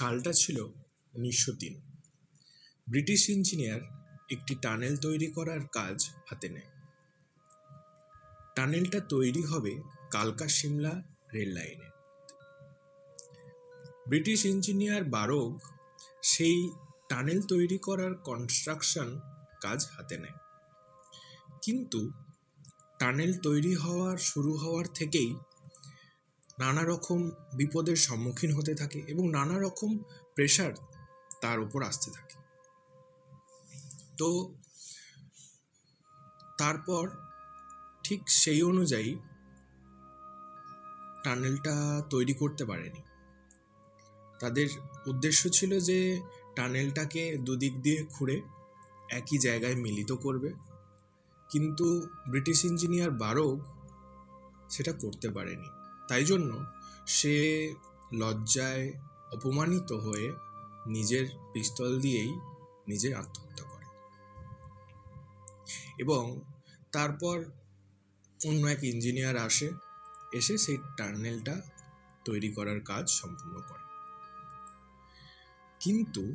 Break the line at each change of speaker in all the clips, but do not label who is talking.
সালটা ছিল উনিশশো তিন। ব্রিটিশ ইঞ্জিনিয়ার একটি টানেল তৈরি করার কাজ হাতে নেয়। টানেলটা তৈরি হবে কালকা সিমলা রেল লাইনে। ব্রিটিশ ইঞ্জিনিয়ার বারোগ সেই টানেল তৈরি করার কনস্ট্রাকশন কাজ হাতে নেয়। কিন্তু টানেল তৈরি হওয়ার, শুরু হওয়ার থেকেই নানা রকম বিপদের সম্মুখীন হতে থাকে এবং নানা রকম প্রেশার তার উপর আসতে থাকে। তো তারপর ঠিক সেই অনুযায়ী টানেলটা তৈরি করতে পারেনি। তাদের উদ্দেশ্য ছিল যে টানেলটাকে দুদিক দিয়ে খুঁড়ে একই জায়গায় মিলিত করবে। কিন্তু ব্রিটিশ ইঞ্জিনিয়ার বারোগ সেটা করতে পারেনি। তাই জন্য সে লজ্জায় অপমানিত হয়ে নিজের পিস্তল দিয়েই নিজের আত্মহত্যা করে। এবং তারপর অন্য এক ইঞ্জিনিয়ার আসে, এসে সেই টার্নেলটা তৈরি করার কাজ সম্পূর্ণ করে। কিন্তু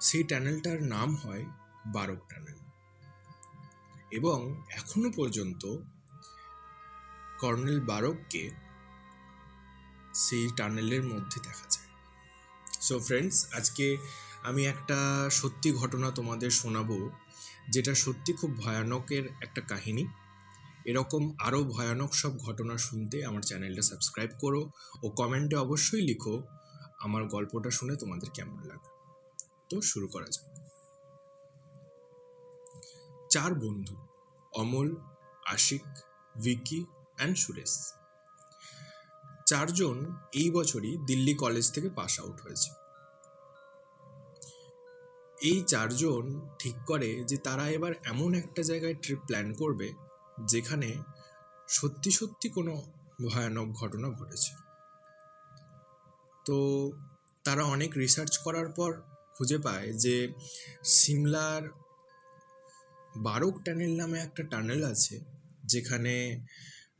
সেই টানেলটার নাম হয় বারক টানেল। এবং এখনও পর্যন্ত কর্নেল বারককে সেই টানেলের মধ্যে দেখা যায়। সো ফ্রেন্ডস আজকে আমি একটা সত্যি ঘটনা তোমাদের শোনাবো, যেটা সত্যি খুব ভয়ানকের একটা কাহিনী। এরকম আরও ভয়ানক সব ঘটনা শুনতে আমার চ্যানেলটা সাবস্ক্রাইব করো ও কমেন্টে অবশ্যই লিখো আমার গল্পটা শুনে তোমাদের কেমন লাগে তো শুরু করা যাক। চার বন্ধু, অমল, আশিক, ভিকি অ্যান্ড সুরেশ চারজন এই বছরই দিল্লি কলেজ থেকে পাস আউট হয়েছে। এই চারজন ঠিক করে যে তারা এবার এমন একটা জায়গায় ট্রিপ প্ল্যান করবে, যেখানে সত্যি সত্যি কোনো ভয়ানক ঘটনা ঘটেছে। তো তারা অনেক রিসার্চ করার পর খুঁজে পায় যে সিমলার বারক টানেল নামে একটা টানেল আছে, যেখানে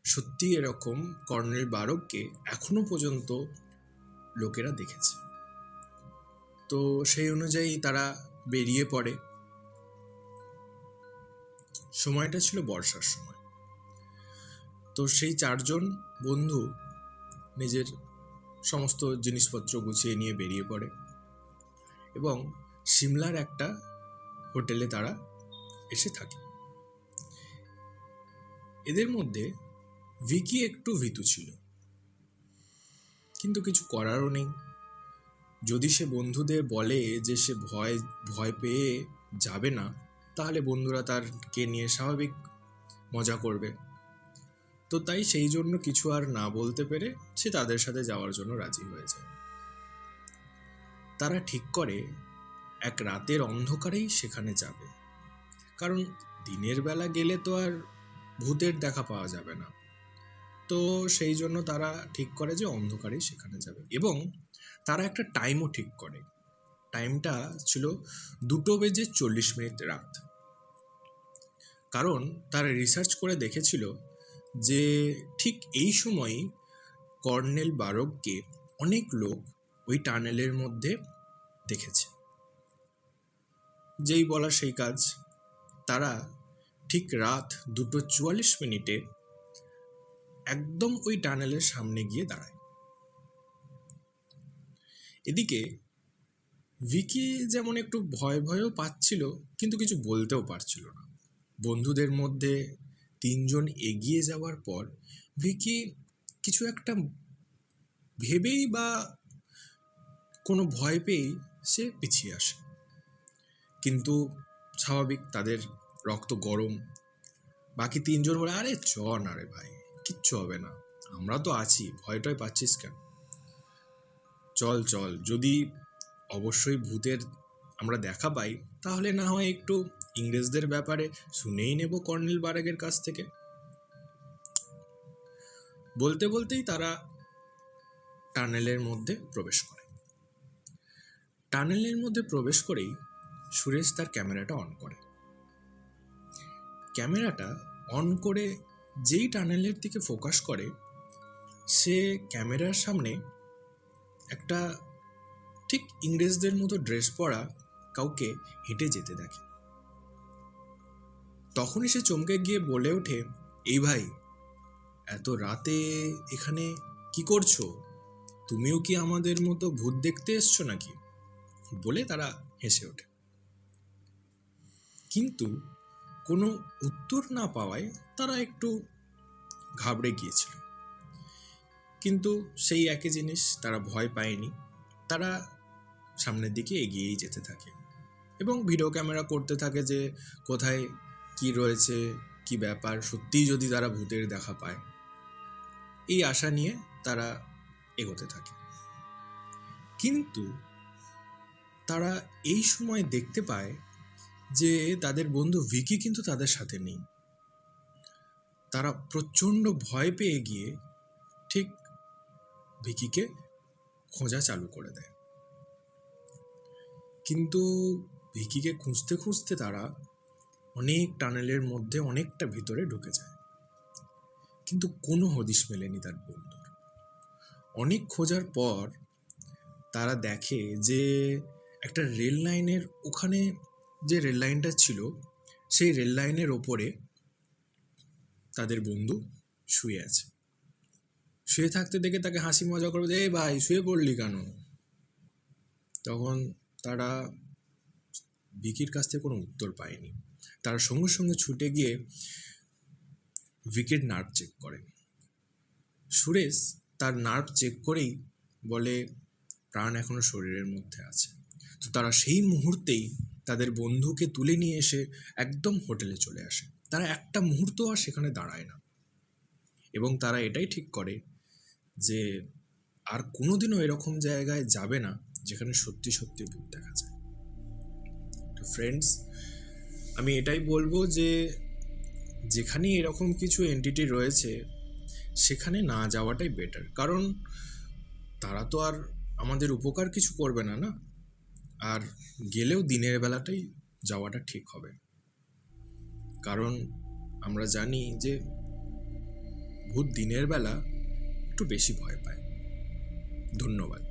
সত্যি এরকম কর্নেল বারককে এখনও পর্যন্ত লোকেরা দেখেছে। তো সেই অনুযায়ী তারা বেরিয়ে পড়ে। সময়টা ছিল বর্ষার সময়। তো সেই চারজন বন্ধু নিজের সমস্ত জিনিসপত্র গুছিয়ে নিয়ে বেরিয়ে পড়ে এবং সিমলার একটা হোটেলে তারা এসে থাকে। এদের মধ্যে ভিকি একটু ভীতু ছিল। কিন্তু কিছু করারও নেই। যদি সে বন্ধুদের বলে যে সে ভয় ভয় পেয়ে যাবে না, তাহলে বন্ধুরা তারকে নিয়ে স্বাভাবিক মজা করবে। তো তাই সেই জন্য কিছু আর না বলতে পেরে সে তাদের সাথে যাওয়ার জন্য রাজি হয়ে যায়। তারা ঠিক করে এক রাতের অন্ধকারেই সেখানে যাবে। কারণ দিনের বেলা গেলে তো আর ভূতের দেখা পাওয়া যাবে না। তো সেই জন্য তারা ঠিক করে যে অন্ধকারেই সেখানে যাবে। এবং তারা একটা টাইমও ঠিক করে। টাইমটা ছিল দুটো বেজে চল্লিশ মিনিট রাত। কারণ তারা রিসার্চ করে দেখেছিল যে ঠিক এই সময়ই কর্নেল বারককে অনেক লোক ওই টানেলের মধ্যে দেখেছে। যেই বলা সেই কাজ। তারা ঠিক রাত দুটো চুয়াল্লিশ মিনিটে একদম ওই টানেলের সামনে গিয়ে দাঁড়ায়। এদিকে ভিকি যেমন একটু ভয় ভয়ও পাচ্ছিল, কিন্তু কিছু বলতেও পারছিল না। বন্ধুদের মধ্যে তিনজন এগিয়ে যাওয়ার পর ভিকি কিছু একটা ভেবেই বা কোনো ভয় পেয়েই সে পিছিয়ে আসে। কিন্তু স্বাভাবিক তাদের রক্ত গরম। বাকি তিনজন বলে, আরে চ না রে ভাই। কিচ্ছু হবে না। আমরা তো আছি ভয় টয় পাচ্ছিস কেন? চল চল, যদি অবশ্যই ভূতের আমরা দেখা পাই, তাহলে না হয় একটু ইংরেজদের ব্যাপারে শুনেই নেব কর্নেল বারাগের কাছ থেকে। বলতে, বলতেই তারা টানেলের মধ্যে প্রবেশ করে। টানেলের মধ্যে প্রবেশ করেই সুরেশ তার ক্যামেরাটা অন করে। ক্যামেরাটা অন করে যেই টানেলের দিকে ফোকাস করে, সে ক্যামেরার সামনে একটা ঠিক ইংরেজদের মতো ড্রেস পরা কাউকে হেঁটে যেতে দেখে। তখনই সে চমকে গিয়ে বলে ওঠে, এই ভাই, এত রাতে এখানে কি করছ? তুমিও কি আমাদের মতো ভূত দেখতে এসছো নাকি? বলে তারা হেসে ওঠে। কিন্তু কোনো উত্তর না পাওয়ায় তারা একটু ঘাবড়ে গিয়েছিল। কিন্তু সেই একই জিনিস তারা ভয় পায়নি। তারা সামনের দিকে এগিয়েই যেতে থাকে এবং ভিডিও ক্যামেরা করতে থাকে যে কোথায় কি রয়েছে, কি ব্যাপার, সত্যিই যদি তারা ভূতের দেখা পায়। এই আশা নিয়ে তারা এগোতে থাকে। কিন্তু তারা এই সময় দেখতে পায় যে তাদের বন্ধু ভিকি কিন্তু তাদের সাথে নেই। তারা প্রচণ্ড ভয় পেয়ে গিয়ে ঠিক ভিকিকে খোঁজা চালু করে দেয়। কিন্তু ভিকিকে খুঁজতে খুঁজতে তারা অনেক টানেলের মধ্যে অনেকটা ভিতরে ঢুকে যায়। কিন্তু কোনো হদিশ মেলেনি তার বন্ধুর। অনেক খোঁজার পর তারা দেখে যে একটা রেল লাইনের ওখানে যে রেল লাইনটা ছিল, সেই রেল লাইনের ওপরে তাদের বন্ধু শুয়ে আছে। শুয়ে থাকতে দেখে তাকে হাসি মজা করবে এই ভাই, শুয়ে পড়লি কেন? তখন তারা ভিকির কাছ থেকে কোনো উত্তর পায়নি। তারা সঙ্গে সঙ্গে ছুটে গিয়ে ভিকের নার্ভ চেক করে। সুরেশ তার নার্ভ চেক করেই বলে, প্রাণ এখনও শরীরের মধ্যে আছে। তো তারা সেই মুহূর্তেই তাদের বন্ধুকে তুলে নিয়ে এসে একদম হোটেলে চলে আসে। তারা একটা মুহূর্ত আর সেখানে দাঁড়ায় না। এবং তারা এটাই ঠিক করে যে আর কোনোদিনও এরকম জায়গায় যাবে না যেখানে সত্যি সত্যি ভূত দেখা যায়। তো ফ্রেন্ডস আমি এটাই বলব যে যেখানে এরকম কিছু এন্টিটি রয়েছে, সেখানে না যাওয়াটাই বেটার কারণ তারা তো আর আমাদের উপকার কিছু করবে না না? আর গেলেও দিনের বেলাটাই যাওয়াটা ঠিক হবে। কারণ আমরা জানি যে ভূত দিনের বেলা একটু বেশি ভয় পায়। ধন্যবাদ।